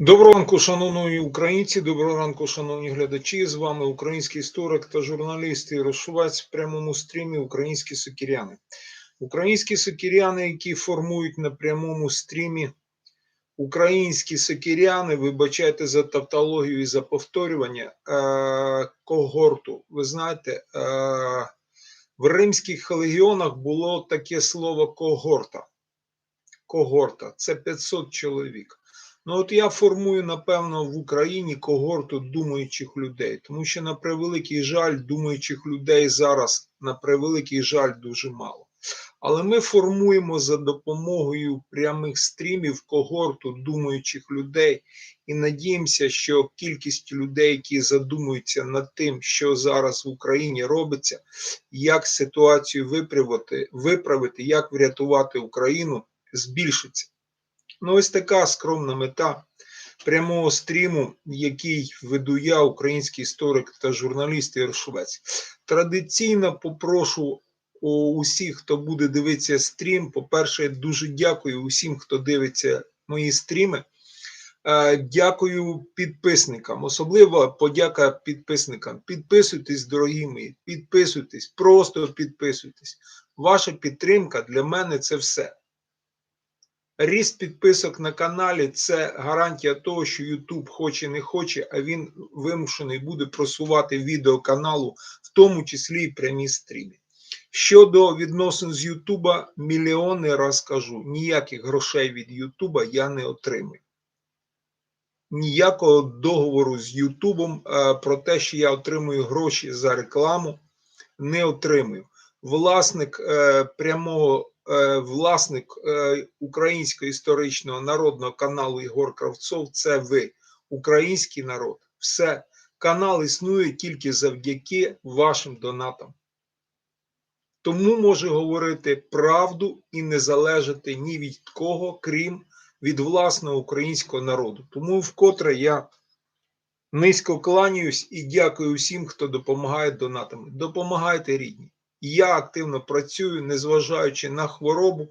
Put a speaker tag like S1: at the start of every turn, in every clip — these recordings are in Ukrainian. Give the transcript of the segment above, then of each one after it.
S1: Доброго ранку, шановні українці, доброго ранку, шановні глядачі. З вами український історик та журналіст Ігор Шувець в прямому стрімі Українські сокіряни. Українські сокіряни, які формують на прямому стрімі українські сокіряни, вибачайте за тавтологію і за повторювання е- когорту. Ви знаєте, е- в римських легіонах було таке слово когорта. Когорта це 500 чоловік. Ну, от я формую, напевно, в Україні когорту думаючих людей, тому що, на превеликий жаль, думаючих людей зараз, на превеликий жаль, дуже мало. Але ми формуємо за допомогою прямих стрімів когорту думаючих людей і надіємося, що кількість людей, які задумуються над тим, що зараз в Україні робиться, як ситуацію виправити, виправити, як врятувати Україну, збільшиться. Ну, ось така скромна мета прямого стріму, який веду я, український історик та журналіст Ігор Швець. Традиційно попрошу усіх, хто буде дивитися стрім. По-перше, дуже дякую усім, хто дивиться мої стріми. Е, дякую підписникам. Особливо подяка підписникам. Підписуйтесь, дорогі мої, підписуйтесь, просто підписуйтесь. Ваша підтримка для мене це все. Ріст підписок на каналі це гарантія того, що YouTube хоче не хоче, а він вимушений буде просувати відео каналу, в тому числі і прямі стріми. Щодо відносин з Ютуба, мільйони раз кажу, ніяких грошей від Ютуба я не отримую. Ніякого договору з Ютубом про те, що я отримую гроші за рекламу, не отримую. Власник е, прямого Е, власник е, українського історичного народного каналу Ігор Кравцов це ви, український народ. Все. Канал існує тільки завдяки вашим донатам. Тому може говорити правду і не залежати ні від кого, крім від власного українського народу. Тому вкотре я низько кланяюсь і дякую всім, хто допомагає донатами. Допомагайте рідні. Я активно працюю, незважаючи на хворобу.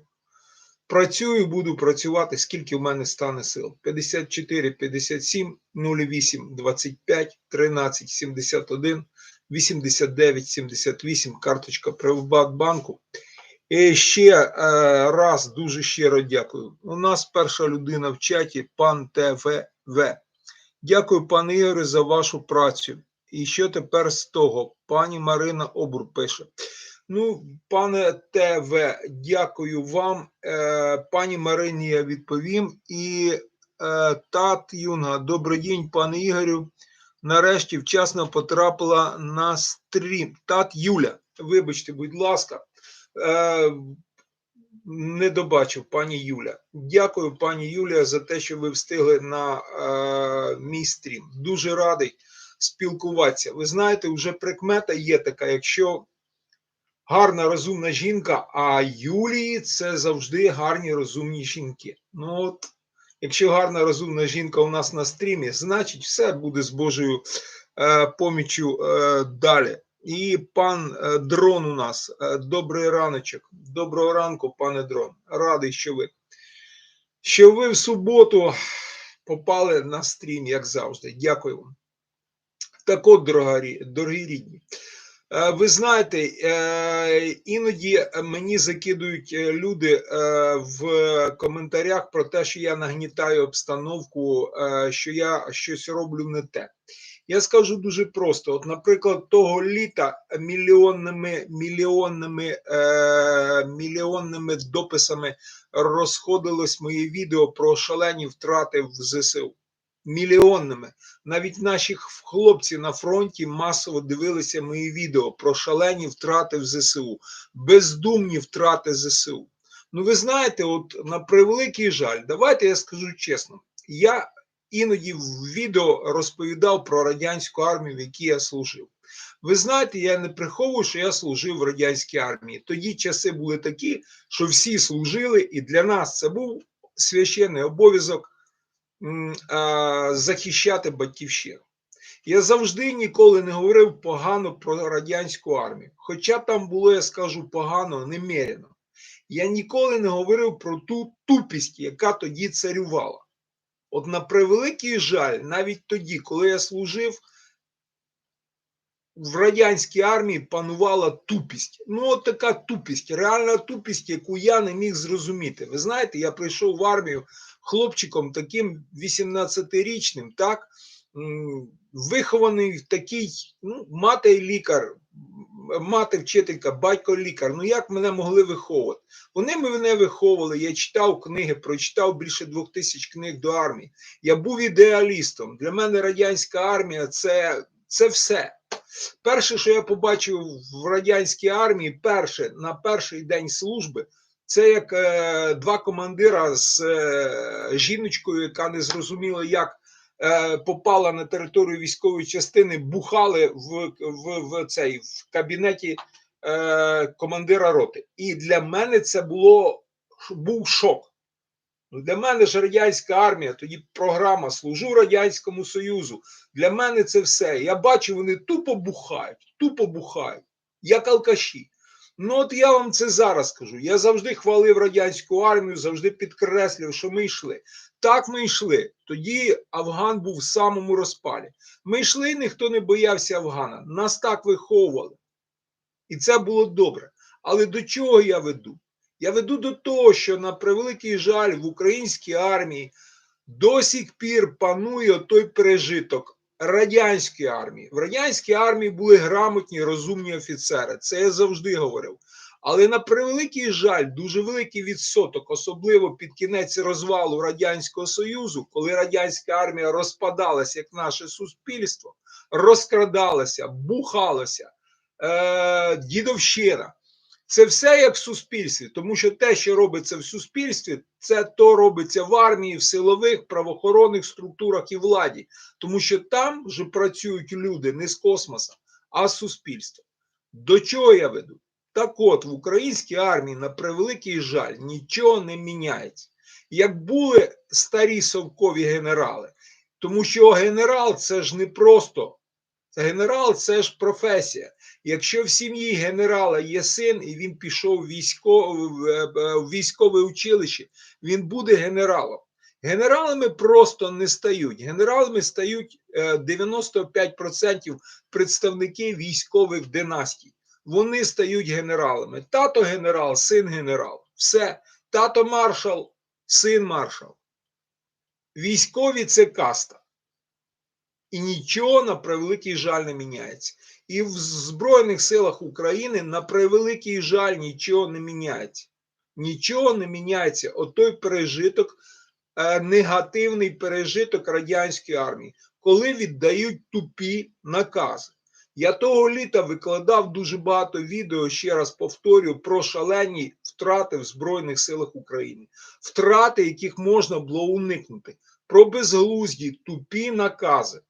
S1: Працюю, буду працювати, скільки в мене стане сил. 54, 57, 08, 25, 13, 71, 89, 78, карточка Приватбанку. І ще е, раз дуже щиро дякую. У нас перша людина в чаті, пан ТВВ. Дякую, пане Ігоре, за вашу працю. І що тепер з того? Пані Марина Обур пише. Ну, пане ТВ, дякую вам. Е, пані Марині я відповім. І е, Тат Юнга, добрий день, пане Ігорю. Нарешті вчасно потрапила на стрім. Тат Юля, вибачте, будь ласка, е, не добачив пані Юля. Дякую, пані Юлія, за те, що ви встигли на мій стрім. Дуже радий спілкуватися. Ви знаєте, вже прикмета є така, якщо гарна розумна жінка, а Юлії це завжди гарні розумні жінки. Ну от, якщо гарна розумна жінка у нас на стрімі, значить все буде з Божою е, поміччю е, далі. І пан е, дрон у нас. Е, добрий раночок. Доброго ранку, пане дрон. Радий, що ви. Що ви в суботу попали на стрім, як завжди. Дякую вам. Так от, дорогі, дорогі рідні. Е, ви знаєте, е, іноді мені закидують е, люди в коментарях про те, що я нагнітаю обстановку, що я щось роблю не те. Я скажу дуже просто: от, наприклад, того літа мільйонними мільйонними мільйонними дописами розходилось моє відео про шалені втрати в ЗСУ мільйонними. Навіть наші хлопці на фронті масово дивилися мої відео про шалені втрати в ЗСУ, бездумні втрати ЗСУ. Ну, ви знаєте, от на превеликий жаль, давайте я скажу чесно, я іноді в відео розповідав про радянську армію, в якій я служив. Ви знаєте, я не приховую, що я служив в радянській армії. Тоді часи були такі, що всі служили, і для нас це був священний обов'язок захищати батьківщину. Я завжди ніколи не говорив погано про радянську армію. Хоча там було, я скажу, погано, немерено. Я ніколи не говорив про ту тупість, яка тоді царювала. От на превеликий жаль, навіть тоді, коли я служив, в радянській армії панувала тупість. Ну, от така тупість, реальна тупість, яку я не міг зрозуміти. Ви знаєте, я прийшов в армію хлопчиком таким 18-річним, так, вихований такий, ну, мати лікар, мати вчителька, батько лікар. Ну як мене могли виховувати? Вони мене виховували. Я читав книги, прочитав більше двох тисяч книг до армії. Я був ідеалістом. Для мене радянська армія це, це все. Перше, що я побачив в радянській армії, перше на перший день служби, це як е, два командира з е, жіночкою, яка не зрозуміла, як е, попала на територію військової частини, бухали в, в, в цей в кабінеті е, командира роти. І для мене це було був шок. Ну, для мене ж радянська армія, тоді програма Служу Радянському Союзу. Для мене це все. Я бачу, вони тупо бухають, тупо бухають, як алкаші. Ну, от я вам це зараз кажу. Я завжди хвалив радянську армію, завжди підкреслював, що ми йшли. Так ми йшли. Тоді Афган був в самому розпалі. Ми йшли, ніхто не боявся Афгана. Нас так виховували. І це було добре. Але до чого я веду? Я веду до того, що на превеликий жаль в українській армії до сих пір панує той пережиток радянської армії. В радянській армії були грамотні, розумні офіцери. Це я завжди говорив. Але на превеликий жаль, дуже великий відсоток, особливо під кінець розвалу Радянського Союзу, коли радянська армія розпадалася як наше суспільство, розкрадалася, бухалася, е- дідовщина. Це все як в суспільстві, тому що те, що робиться в суспільстві, це то робиться в армії, в силових правоохоронних структурах і владі, тому що там вже працюють люди не з космоса, а з суспільства. До чого я веду? Так от в українській армії, на превеликий жаль, нічого не міняється. Як були старі совкові генерали, тому що генерал це ж не просто генерал це ж професія. Якщо в сім'ї генерала є син, і він пішов в військове, училище, він буде генералом. Генералами просто не стають. Генералами стають 95% представники військових династій. Вони стають генералами. Тато генерал, син генерал. Все. Тато маршал, син маршал. Військові це каста. І нічого на превеликий жаль не міняється. І в Збройних силах України на превеликий жаль нічого не міняється. Нічого не міняється. От пережиток, е, негативний пережиток радянської армії, коли віддають тупі накази. Я того літа викладав дуже багато відео, ще раз повторюю, про шалені втрати в Збройних силах України, втрати, яких можна було уникнути, про безглузді тупі накази.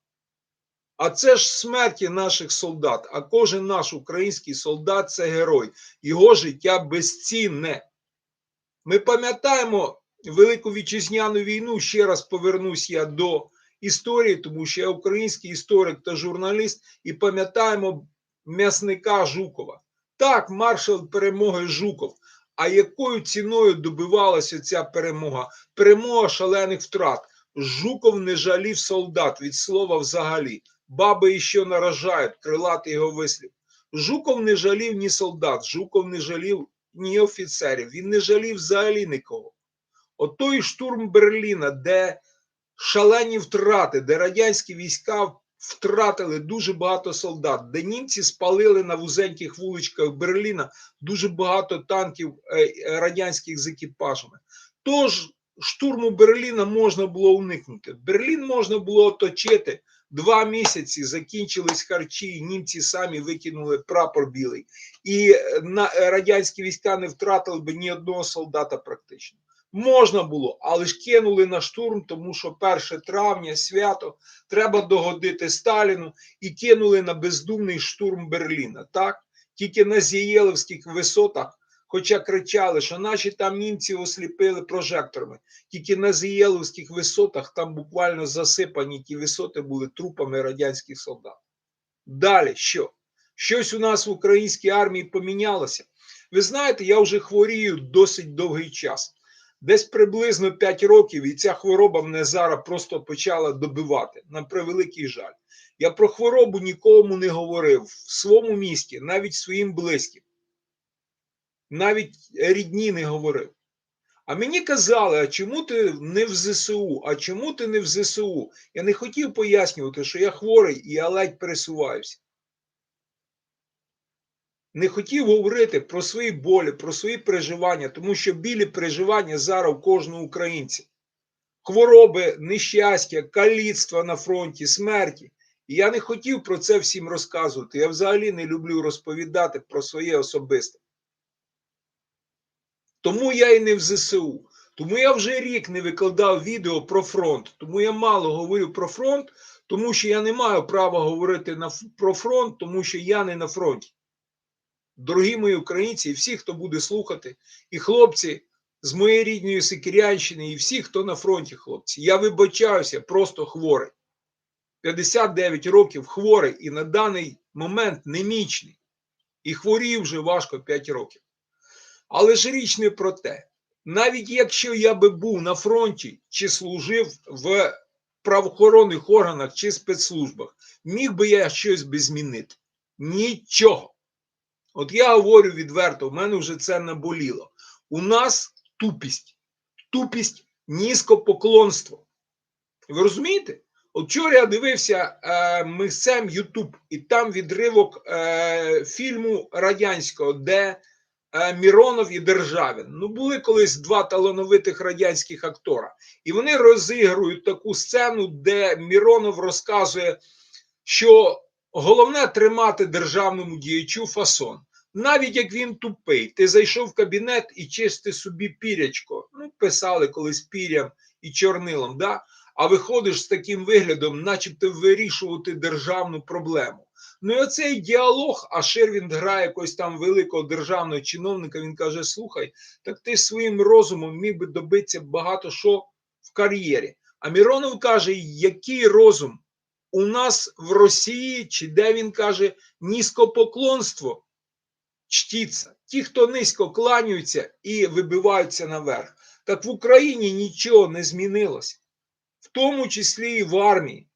S1: А це ж смерті наших солдат. А кожен наш український солдат це герой. Його життя безцінне. Ми пам'ятаємо Велику Вітчизняну війну. Ще раз повернусь я до історії, тому що я український історик та журналіст, і пам'ятаємо м'ясника Жукова. Так, маршал перемоги Жуков. А якою ціною добивалася ця перемога? Перемога шалених втрат. Жуков не жалів солдат від слова взагалі. Баби ще наражають, крилатий його вислів. Жуков не жалів ні солдат, Жуков не жалів ні офіцерів, він не жалів взагалі нікого. От той штурм Берліна, де шалені втрати, де радянські війська втратили дуже багато солдат, де німці спалили на вузеньких вуличках Берліна дуже багато танків радянських з екіпажами. Тож штурму Берліна можна було уникнути. Берлін можна було оточити. Два місяці закінчились харчі, німці самі викинули прапор білий, і на радянські війська не втратили б ні одного солдата практично. Можна було, але ж кинули на штурм, тому що 1 травня свято треба догодити Сталіну і кинули на бездумний штурм Берліна. Так, тільки на Зієлевських висотах. Хоча кричали, що наші там німці осліпили прожекторами, тільки на Зієловських висотах там буквально засипані ті висоти були трупами радянських солдат. Далі що? Щось у нас в українській армії помінялося. Ви знаєте, я вже хворію досить довгий час. Десь приблизно 5 років, і ця хвороба мене зараз просто почала добивати. На превеликий жаль. Я про хворобу нікому не говорив в своєму місті, навіть своїм близьким. Навіть рідні не говорив. А мені казали, а чому ти не в ЗСУ? А чому ти не в ЗСУ? Я не хотів пояснювати, що я хворий і я ледь пересуваюся. Не хотів говорити про свої болі, про свої переживання, тому що білі переживання зараз у кожного українця. Хвороби, нещастя, каліцтва на фронті, смерті. І я не хотів про це всім розказувати. Я взагалі не люблю розповідати про своє особисте. Тому я і не в ЗСУ. Тому я вже рік не викладав відео про фронт. Тому я мало говорю про фронт, тому що я не маю права говорити на, про фронт, тому що я не на фронті. Дорогі мої українці, і всі, хто буде слухати, і хлопці з моєї рідної Сикірянщини, і всі, хто на фронті, хлопці, я вибачаюся, просто хворий. 59 років хворий і на даний момент немічний. І хворів вже важко 5 років. Але ж річ не про те. Навіть якщо я би був на фронті чи служив в правоохоронних органах чи спецслужбах, міг би я щось би змінити? Нічого. От я говорю відверто, в мене вже це наболіло. У нас тупість, тупість, низькопоклонство. Ви розумієте? От вчора я дивився е, мисцем Ютуб, і там відривок е, фільму радянського, де Міронов і Державін. Ну, були колись два талановитих радянських актора. І вони розігрують таку сцену, де Міронов розказує, що головне тримати державному діячу фасон. Навіть як він тупий, ти зайшов в кабінет і чисти собі пірячко. Ну, писали колись пірям і чорнилом, да? а виходиш з таким виглядом, начебто вирішувати державну проблему. Ну і оцей діалог, а Шервін грає якогось там великого державного чиновника. Він каже: Слухай, так ти своїм розумом міг би добитися багато що в кар'єрі. А Міронов каже, який розум у нас в Росії, чи де він каже, низькопоклонство чтіться. Ті, хто низько кланяються і вибиваються наверх. Так в Україні нічого не змінилося, в тому числі і в армії.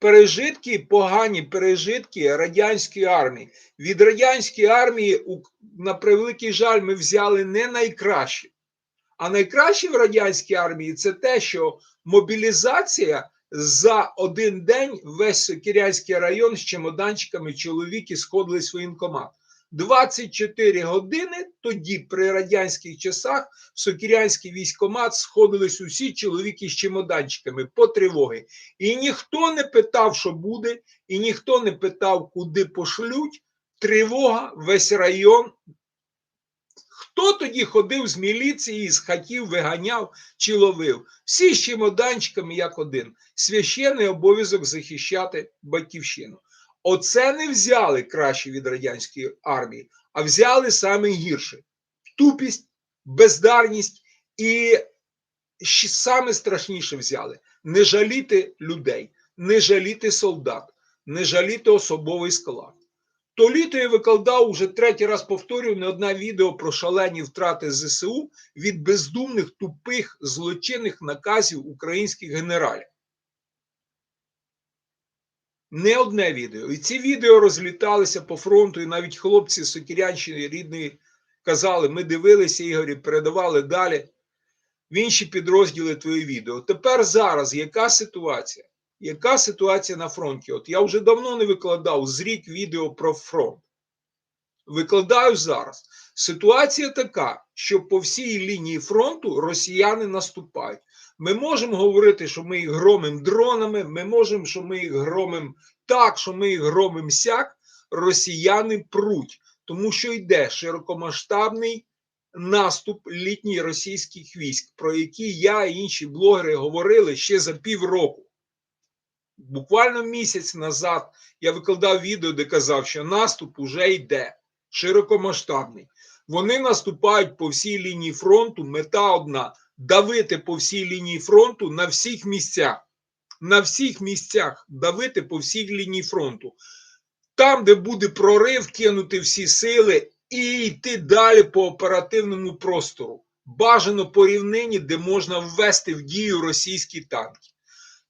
S1: Пережитки, погані пережитки радянської армії. Від радянської армії, на превеликий жаль, ми взяли не найкраще. А найкраще в радянській армії це те, що мобілізація за один день весь Сокірянський район з чемоданчиками чоловіки сходили з воєнкомат. 24 години тоді, при радянських часах, в Сокірянський військомат сходились усі чоловіки з чемоданчиками по тривоги. І ніхто не питав, що буде, і ніхто не питав, куди пошлють. Тривога, весь район. Хто тоді ходив з міліції, з хатів, виганяв чи ловив? Всі з чемоданчиками, як один. Священний обов'язок захищати батьківщину. Оце не взяли краще від радянської армії, а взяли саме гірше: тупість, бездарність і саме страшніше взяли не жаліти людей, не жаліти солдат, не жаліти особовий склад. То літо я викладав уже третій раз повторюю не одне відео про шалені втрати ЗСУ від бездумних тупих злочинних наказів українських генералів не одне відео. І ці відео розліталися по фронту, і навіть хлопці з Сокірянщини рідної казали: ми дивилися Ігорі, передавали далі в інші підрозділи твої відео. Тепер зараз яка ситуація? Яка ситуація на фронті? От я вже давно не викладав з рік відео про фронт. Викладаю зараз. Ситуація така, що по всій лінії фронту росіяни наступають. Ми можемо говорити, що ми їх громимо дронами, ми можемо, що ми їх громимо так, що ми їх громимо сяк. Росіяни пруть, тому що йде широкомасштабний наступ літній російських військ, про який я і інші блогери говорили ще за півроку. Буквально місяць назад я викладав відео, де казав, що наступ уже йде широкомасштабний. Вони наступають по всій лінії фронту. Мета одна давити по всій лінії фронту на всіх місцях. На всіх місцях давити по всій лінії фронту. Там, де буде прорив, кинути всі сили і йти далі по оперативному простору. Бажано по рівнині, де можна ввести в дію російські танки.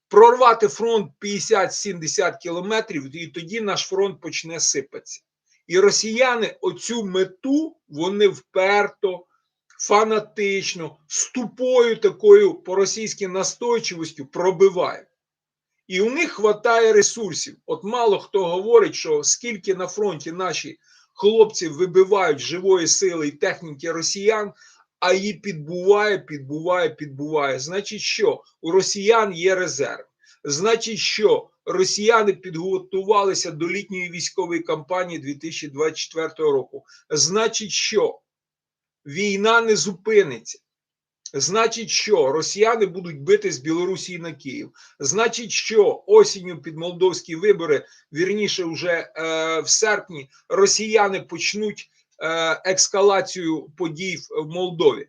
S1: Прорвати фронт 50-70 кілометрів, і тоді наш фронт почне сипатися. І росіяни оцю мету вони вперто, фанатично, з тупою такою по-російськи настойчивостю пробивають. І у них вистачає ресурсів. От мало хто говорить, що скільки на фронті наші хлопці вибивають живої сили і техніки росіян, а її підбуває, підбуває, підбуває. Значить, що у росіян є резерв. Значить, що росіяни підготувалися до літньої військової кампанії 2024 року. Значить, що війна не зупиниться. Значить, що росіяни будуть бити з Білорусі на Київ. Значить, що осінню під молдовські вибори, вірніше, вже е, в серпні, росіяни почнуть е, ескалацію подій в Молдові.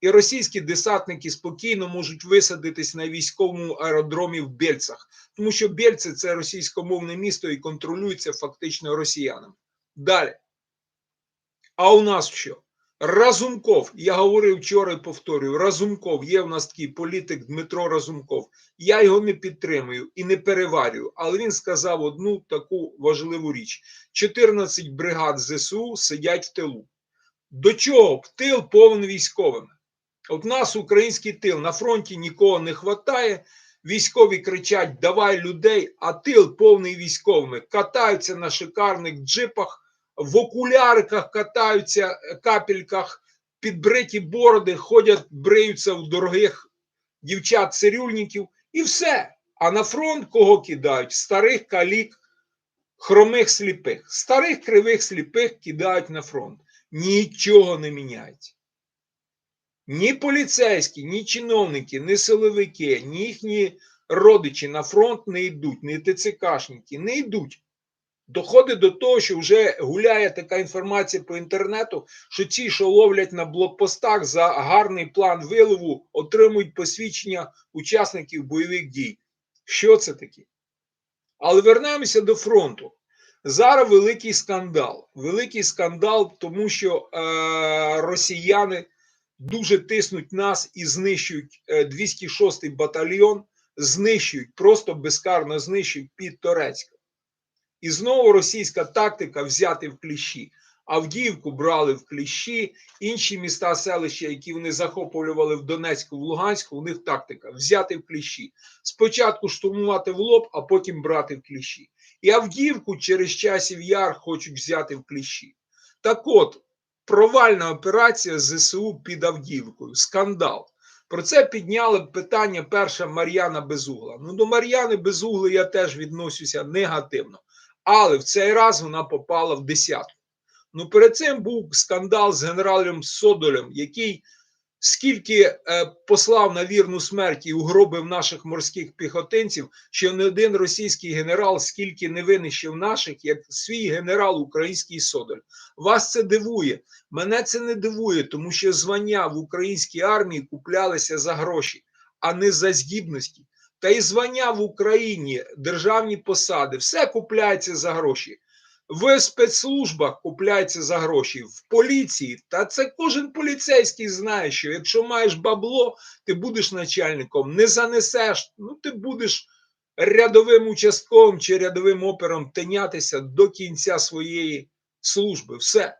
S1: І російські десантники спокійно можуть висадитись на військовому аеродромі в Бельцах, тому що Бельці це російськомовне місто і контролюється фактично росіянами. Далі. А у нас що? Разумков, я говорив вчора і повторюю, Разумков, є в нас такий політик Дмитро Разумков. Я його не підтримую і не переварюю, але він сказав одну таку важливу річ: 14 бригад ЗСУ сидять в тилу. До чого? В тил повен військовими. От нас український тил на фронті нікого не вистачає. Військові кричать: давай людей, а тил повний військовими. Катаються на шикарних джипах, в окуляриках катаються, капельках, підбриті бороди, ходять, бриються в дорогих дівчат цирюльників і все. А на фронт кого кидають? Старих калік, хромих сліпих. Старих кривих сліпих кидають на фронт. Нічого не міняється. Ні поліцейські, ні чиновники, ні силовики, ні їхні родичі на фронт не йдуть, ні ТЦКшники не йдуть. Доходить до того, що вже гуляє така інформація по інтернету, що ті, що ловлять на блокпостах за гарний план вилову, отримують посвідчення учасників бойових дій. Що це таке? Але вернемося до фронту. Зараз великий скандал. Великий скандал, тому що е, росіяни дуже тиснуть нас і знищують 206-й батальйон, знищують, просто безкарно знищують під Торецьком. І знову російська тактика взяти в кліщі. Авдіївку брали в кліщі, інші міста, селища, які вони захоплювали в Донецьку, в Луганську, у них тактика взяти в кліщі. Спочатку штурмувати в лоб, а потім брати в кліщі. І Авдіївку через часів яр хочуть взяти в кліщі. Так от, провальна операція ЗСУ під Авдіївкою, скандал. Про це підняли питання перша Мар'яна Безугла. Ну, до Мар'яни Безугли я теж відносюся негативно. Але в цей раз вона попала в десятку. Ну, перед цим був скандал з генералом Содолем, який скільки е, послав на вірну смерть і угробив наших морських піхотинців, що не один російський генерал скільки не винищив наших, як свій генерал український Содоль. Вас це дивує. Мене це не дивує, тому що звання в українській армії куплялися за гроші, а не за здібності. Та й звання в Україні, державні посади, все купляється за гроші. В спецслужбах купляється за гроші, в поліції. Та це кожен поліцейський знає, що якщо маєш бабло, ти будеш начальником, не занесеш, ну ти будеш рядовим участковим чи рядовим опером тинятися до кінця своєї служби. Все.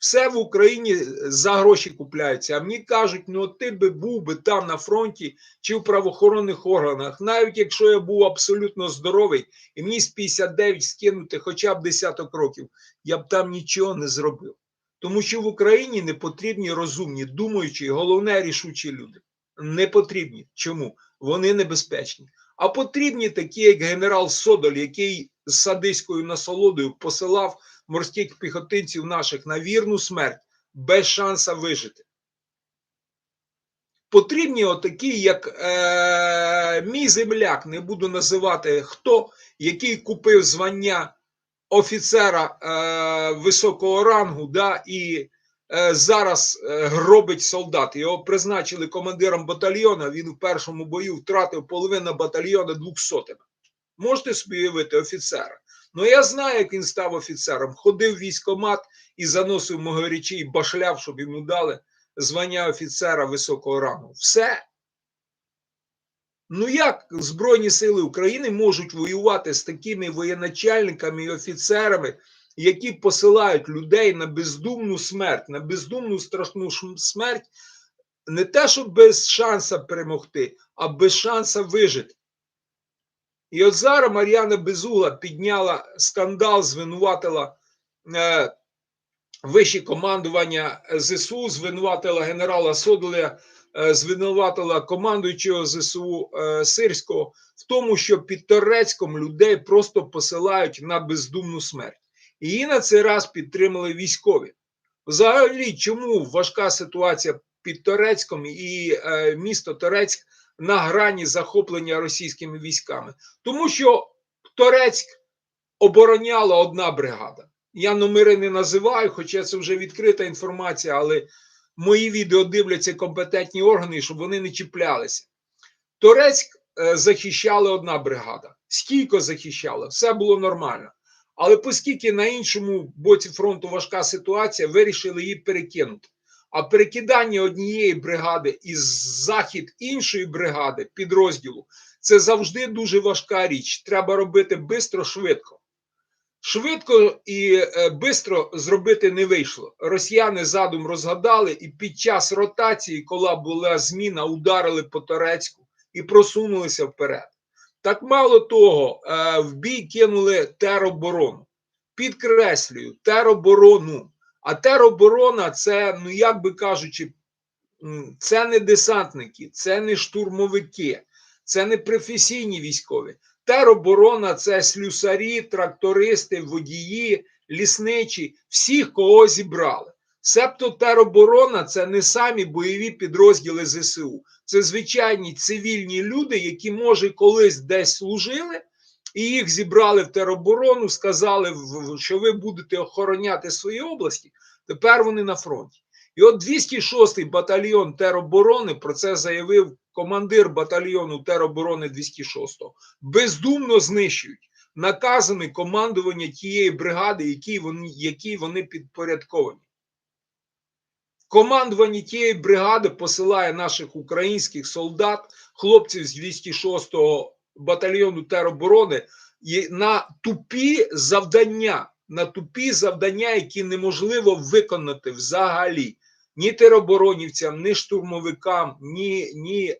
S1: Все в Україні за гроші купляється. А мені кажуть, ну ти би був би там на фронті чи в правоохоронних органах, навіть якщо я був абсолютно здоровий, і мені з 59 скинути хоча б десяток років, я б там нічого не зробив. Тому що в Україні не потрібні розумні, думаючі, головне рішучі люди. Не потрібні. Чому? Вони небезпечні. А потрібні такі, як генерал Содоль, який з садиською насолодою посилав морських піхотинців наших на вірну смерть без шанса вижити. Потрібні отакі, як е, мій земляк, не буду називати хто, який купив звання офіцера е, високого рангу, да, і е, зараз е, гробить солдат. Його призначили командиром батальйона. Він в першому бою втратив половину батальйона двохсотими. Можете собі уявити офіцера. Ну я знаю, як він став офіцером. Ходив в військомат і заносив могорічі і башляв, щоб йому дали звання офіцера високого рангу. Все. Ну як Збройні Сили України можуть воювати з такими воєначальниками і офіцерами, які посилають людей на бездумну смерть, на бездумну страшну смерть, не те, що без шанса перемогти, а без шанса вижити. І от зараз Мар'яна Безугла підняла скандал, звинуватила е, вище командування ЗСУ, звинуватила генерала Содоля, е, звинуватила командуючого ЗСУ е, Сирського в тому, що під Торецьком людей просто посилають на бездумну смерть. Її на цей раз підтримали військові. Взагалі, чому важка ситуація під Торецьком і е, місто Торецьк на грані захоплення російськими військами? Тому що Торецьк обороняла одна бригада. Я номери не називаю, хоча це вже відкрита інформація, але мої відео дивляться компетентні органи, щоб вони не чіплялися. Торецьк е, захищала одна бригада. Стійко захищала, все було нормально. Але оскільки на іншому боці фронту важка ситуація, вирішили її перекинути. А перекидання однієї бригади із захід іншої бригади підрозділу це завжди дуже важка річ. Треба робити швидко, швидко. Швидко і е, бистро зробити не вийшло. Росіяни задум розгадали, і під час ротації, коли була зміна, ударили по Торецьку і просунулися вперед. Так мало того, е, в бій кинули тероборону. Підкреслюю, тероборону. А тероборона це, ну як би кажучи, це не десантники, це не штурмовики, це не професійні військові. Тероборона це слюсарі, трактористи, водії, лісничі, всіх, кого зібрали. Себто тероборона це не самі бойові підрозділи ЗСУ, це звичайні цивільні люди, які, може, колись десь служили, і їх зібрали в тероборону, сказали, що ви будете охороняти свої області. Тепер вони на фронті. І от 206-й батальйон тероборони про це заявив командир батальйону тероборони 206-го. Бездумно знищують наказами командування тієї бригади, якій вони, якій вони підпорядковані. Командування тієї бригади посилає наших українських солдат, хлопців з 206-го батальйону тероборони є- на тупі завдання, на тупі завдання, які неможливо виконати взагалі ні тероборонівцям, ні штурмовикам, ні, ні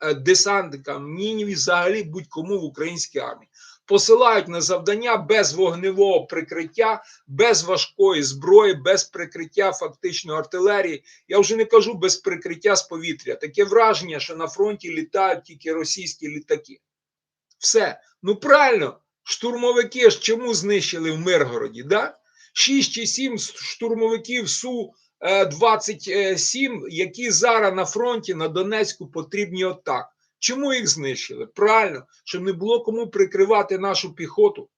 S1: е, десантникам, ні, ні взагалі будь-кому в українській армії. Посилають на завдання без вогневого прикриття, без важкої зброї, без прикриття фактично артилерії. Я вже не кажу без прикриття з повітря. Таке враження, що на фронті літають тільки російські літаки. Все. Ну правильно, штурмовики ж чому знищили в Миргороді? Да? 6 чи 7 штурмовиків Су е, 27, які зараз на фронті на Донецьку потрібні отак. Чому їх знищили? Правильно, щоб не було кому прикривати нашу піхоту.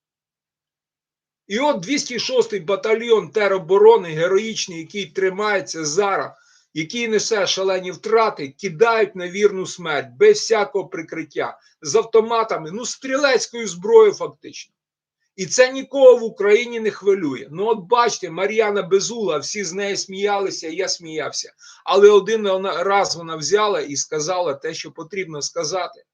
S1: І от 206-й батальйон тероборони, героїчний, який тримається зараз, який несе шалені втрати, кидають на вірну смерть без всякого прикриття, з автоматами, ну, стрілецькою зброєю, фактично. І це нікого в Україні не хвилює. Ну, от бачите, Мар'яна Безула, всі з неї сміялися, я сміявся. Але один раз вона взяла і сказала те, що потрібно сказати.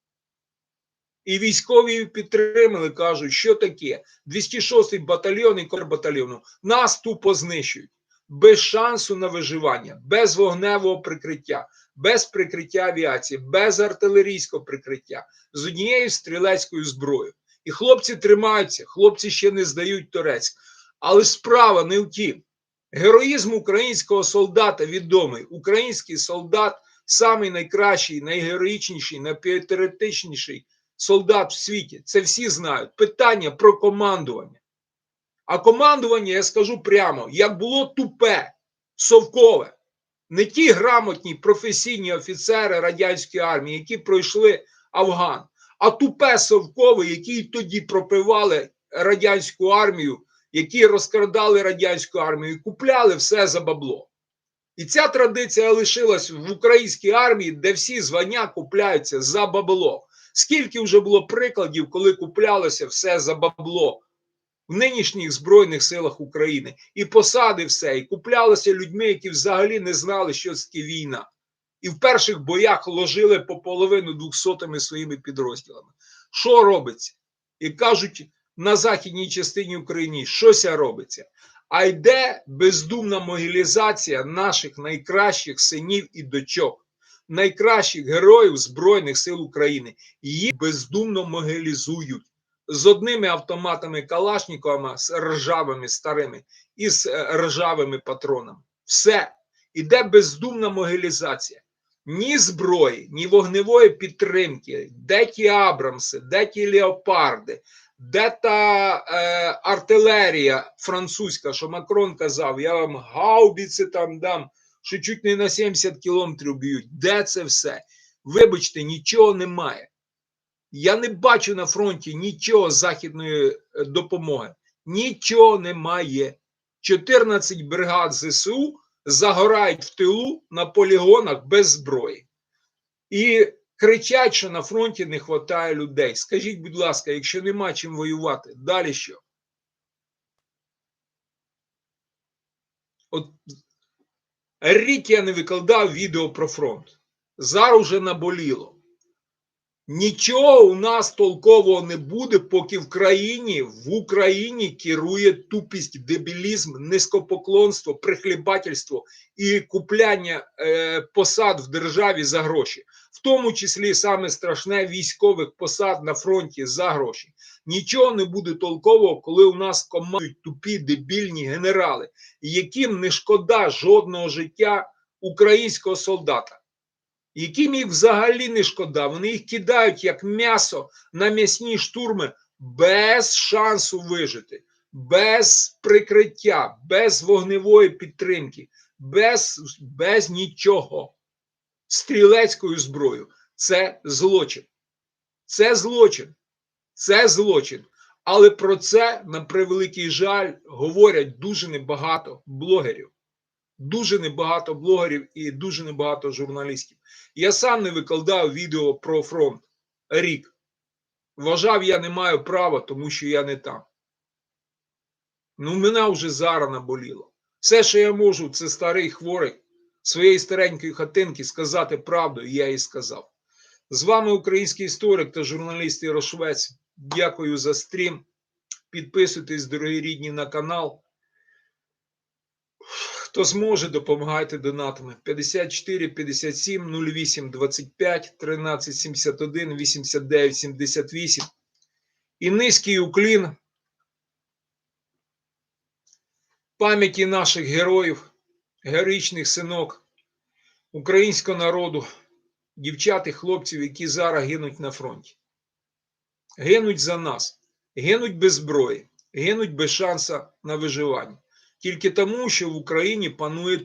S1: І військові підтримали, кажуть, що таке 206-й батальйон і батальйону нас тупо знищують без шансу на виживання, без вогневого прикриття, без прикриття авіації, без артилерійського прикриття, з однією стрілецькою зброєю. І хлопці тримаються, хлопці ще не здають Торецьк. Але справа не в тім. Героїзм українського солдата відомий. Український солдат самий найкращий, найгероїчніший, найпатріотичніший солдат в світі. Це всі знають. Питання про командування. А командування, я скажу прямо, як було тупе, совкове, не ті грамотні професійні офіцери радянської армії, які пройшли Афган, а тупе совкове, які тоді пропивали радянську армію, які розкрадали радянську армію купляли все за бабло. І ця традиція лишилась в українській армії, де всі звання купляються за бабло. Скільки вже було прикладів, коли куплялося все за бабло? В нинішніх Збройних силах України і посади все, і куплялися людьми, які взагалі не знали, що це війна. І в перших боях ложили по половину двохсотими своїми підрозділами. Що робиться? І кажуть на західній частині України, щось робиться. А йде бездумна могилізація наших найкращих синів і дочок, найкращих героїв Збройних сил України. Їх бездумно могилізують з одними автоматами Калашніковими, з ржавими старими і з е, ржавими патронами. Все. Іде бездумна могилізація. Ні зброї, ні вогневої підтримки, де ті Абрамси, де ті Леопарди, де та е, артилерія французька, що Макрон казав, я вам гаубіці там дам, що чуть не на 70 кілометрів б'ють. Де це все? Вибачте, нічого немає. Я не бачу на фронті нічого західної е, допомоги. Нічого немає. 14 бригад ЗСУ загорають в тилу на полігонах без зброї. І кричать, що на фронті не вистачає людей. Скажіть, будь ласка, якщо нема чим воювати, далі що? От рік я не викладав відео про фронт. Зараз вже наболіло. Нічого у нас толкового не буде, поки в країні в Україні керує тупість, дебілізм, низькопоклонство, прихлібательство і купляння е, посад в державі за гроші, в тому числі саме страшне військових посад на фронті за гроші. Нічого не буде толкового, коли у нас командують тупі дебільні генерали, яким не шкода жодного життя українського солдата яким їх взагалі не шкода. Вони їх кидають як м'ясо на м'ясні штурми без шансу вижити, без прикриття, без вогневої підтримки, без, без нічого. Стрілецькою зброєю. Це злочин. Це злочин. Це злочин. Але про це, на превеликий жаль, говорять дуже небагато блогерів дуже небагато блогерів і дуже небагато журналістів. Я сам не викладав відео про фронт рік. Вважав, я не маю права, тому що я не там. Ну, мене вже зараз наболіло. Все, що я можу, це старий хворий своєї старенької хатинки сказати правду, і я їй сказав. З вами український історик та журналіст Ярошвець. Дякую за стрім. Підписуйтесь, дорогі рідні, на канал. Хто зможе, допомагайте донатами 54 57 08 25 13 71 89 78. І низький уклін пам'яті наших героїв, героїчних синок, українського народу, дівчат і хлопців, які зараз гинуть на фронті. Гинуть за нас, гинуть без зброї, гинуть без шанса на виживання тільки тому, що в Україні панує